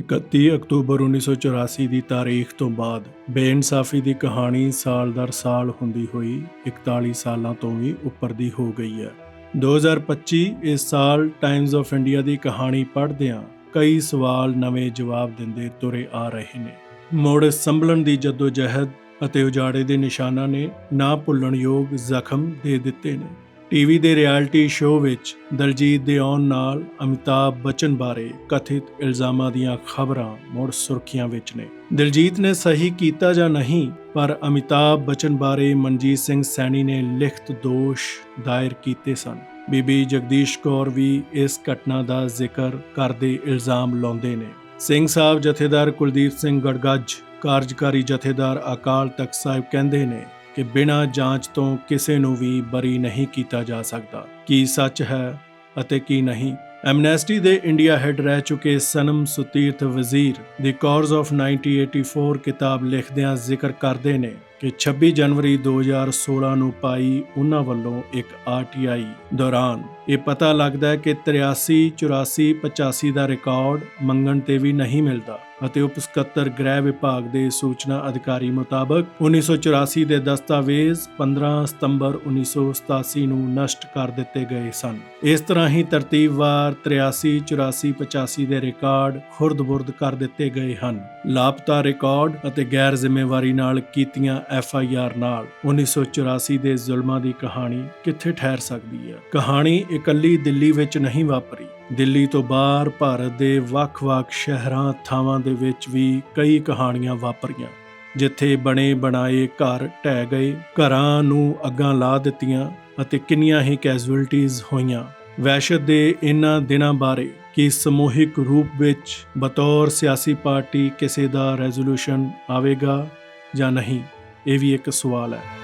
31 October 1984 ਦੀ ਤਾਰੀਖ ਤੋਂ ਬਾਅਦ ਬੇਇਨਸਾਫੀ ਦੀ ਕਹਾਣੀ ਸਾਲ ਦਰ ਸਾਲ ਹੁੰਦੀ ਹੋਈ 41 ਸਾਲਾਂ ਤੋਂ ਵੀ ਉੱਪਰ ਦੀ ਹੋ ਗਈ ਹੈ। 2025 ਇਸ ਸਾਲ ਟਾਈਮਜ਼ ਆਫ ਇੰਡੀਆ ਦੀ ਕਹਾਣੀ ਪੜ੍ਹਦਿਆਂ ਕਈ ਸਵਾਲ ਨਵੇਂ ਜਵਾਬ ਦਿੰਦੇ ਤੁਰੇ ਆ ਰਹੇ ਨੇ। ਮੁੜ ਸੰਭਲਣ ਦੀ ਜਦੋਜਹਿਦ ਅਤੇ ਉਜਾੜੇ ਦੇ ਨਿਸ਼ਾਨਾਂ ਨੇ ਨਾ ਭੁੱਲਣਯੋਗ ਜ਼ਖਮ ਦੇ ਦਿੱਤੇ ਨੇ। ਟੀਵੀ ਦੇ ਰਿਐਲਿਟੀ ਸ਼ੋਅ ਵਿੱਚ ਦਲਜੀਤ ਦੇ ਆਉਣ ਨਾਲ ਅਮਿਤਾਭ ਬਚਨ ਬਾਰੇ ਕਥਿਤ ਇਲਜ਼ਾਮਾਂ ਦੀਆਂ ਖਬਰਾਂ ਮੁੜ ਸੁਰਖੀਆਂ ਵਿੱਚ ਨੇ। ਦਿਲਜੀਤ ਨੇ ਸਹੀ ਕੀਤਾ ਜਾਂ ਨਹੀਂ, ਪਰ ਅਮਿਤਾਭ ਬਚਨ ਬਾਰੇ ਮਨਜੀਤ ਸਿੰਘ ਸੈਣੀ ਨੇ ਲਿਖਤ ਦੋਸ਼ ਦਾਇਰ ਕੀਤੇ ਸਨ। ਬੀਬੀ ਜਗਦੀਸ਼ ਕੌਰ ਵੀ ਇਸ ਘਟਨਾ ਦਾ ਜ਼ਿਕਰ ਕਰਦੇ ਇਲਜ਼ਾਮ ਲਾਉਂਦੇ ਨੇ। ਸਿੰਘ ਸਾਹਿਬ ਜਥੇਦਾਰ ਕੁਲਦੀਪ ਸਿੰਘ ਗੜਗੱਜ, ਕਾਰਜਕਾਰੀ ਜਥੇਦਾਰ ਅਕਾਲ ਤਖਤ ਸਾਹਿਬ ਕਹਿੰਦੇ ਨੇ ਕਿ ਬਿਨਾਂ ਜਾਂਚ ਤੋਂ ਕਿਸੇ ਨੂੰ ਵੀ ਬਰੀ ਨਹੀਂ ਕੀਤਾ ਜਾ ਸਕਦਾ। ਕੀ ਸੱਚ ਹੈ ਅਤੇ ਕੀ ਨਹੀਂ? ਐਮਨੈਸਟੀ ਦੇ ਇੰਡੀਆ ਹੈੱਡ ਰਹਿ ਚੁੱਕੇ ਸਨਮ ਸੁਤੀਰਥ ਵਜ਼ੀਰ ਦੀ ਕਾਜ਼ ਆਫ 1984 ਕਿਤਾਬ ਲਿਖਦਿਆਂ ਜ਼ਿਕਰ ਕਰਦੇ ਨੇ। ਕਿ 26 ਜਨਵਰੀ 2016 ਨੂੰ ਪਾਈ ਉਹਨਾਂ ਵੱਲੋਂ ਇੱਕ ਆਰਟੀਆਈ ਦੌਰਾਨ। ਇਹ ਪਤਾ ਲੱਗਦਾ ਹੈ ਕਿ 83 84 85 ਦਾ ਰਿਕਾਰਡ ਮੰਗਣ ਤੇ ਵੀ ਨਹੀਂ ਮਿਲਦਾ ਅਤੇ ਉਪ ਸਕੱਤਰ ਗ੍ਰਹਿ ਵਿਭਾਗ ਦੇ ਸੂਚਨਾ ਅਧਿਕਾਰੀ ਮੁਤਾਬਕ 1984 ਦੇ ਦਸਤਾਵੇਜ਼ 15 ਸਤੰਬਰ 1987 ਨੂੰ ਨਸ਼ਟ ਕਰ ਦਿੱਤੇ ਗਏ ਸਨ। ਇਸ ਤਰ੍ਹਾਂ ਹੀ ਤਰਤੀਬਵਾਰ 83 84 85 ਦੇ ਰਿਕਾਰਡ ਖੁਰਦ-ਬੁਰਦ ਕਰ ਦਿੱਤੇ ਗਏ ਹਨ। ਲਾਪਤਾ ਰਿਕਾਰਡ ਅਤੇ ਗੈਰ ਜ਼ਿੰਮੇਵਾਰੀ ਨਾਲ ਕੀਤੀਆਂ ਐਫ ਆਈ ਆਰ ਨਾਲ 1984 ਦੇ ਜ਼ੁਲਮਾਂ ਦੀ ਕਹਾਣੀ ਕਿੱਥੇ ਠਹਿਰ ਸਕਦੀ ਹੈ? ਕਹਾਣੀ ਇਕੱਲੀ ਦਿੱਲੀ ਵਿੱਚ ਨਹੀਂ ਵਾਪਰੀ। ਦਿੱਲੀ ਤੋਂ ਬਾਹਰ ਭਾਰਤ ਦੇ ਵੱਖ-ਵੱਖ ਸ਼ਹਿਰਾਂ, ਥਾਵਾਂ ਦੇ ਵਿੱਚ ਵੀ ਕਈ ਕਹਾਣੀਆਂ ਵਾਪਰੀਆਂ, ਜਿੱਥੇ ਬਣੇ ਬਣਾਏ ਘਰ ਢਹਿ ਗਏ, ਘਰਾਂ ਨੂੰ ਅੱਗਾਂ ਲਾ ਦਿੱਤੀਆਂ ਅਤੇ ਕਿੰਨੀਆਂ ਹੀ ਕੈਜੂਅਲਟੀਆਂ ਹੋਈਆਂ। ਵਹਿਸ਼ਤ ਦੇ ਇਹਨਾਂ ਦਿਨਾਂ ਬਾਰੇ ਕਿ ਸਮੂਹਿਕ ਰੂਪ ਵਿੱਚ ਬਤੌਰ ਸਿਆਸੀ ਪਾਰਟੀ ਕਿਸੇ ਦਾ ਰੈਜ਼ੋਲੂਸ਼ਨ ਆਵੇਗਾ ਜਾਂ ਨਹੀਂ ਇਹ ਵੀ ਇੱਕ ਸਵਾਲ ਹੈ।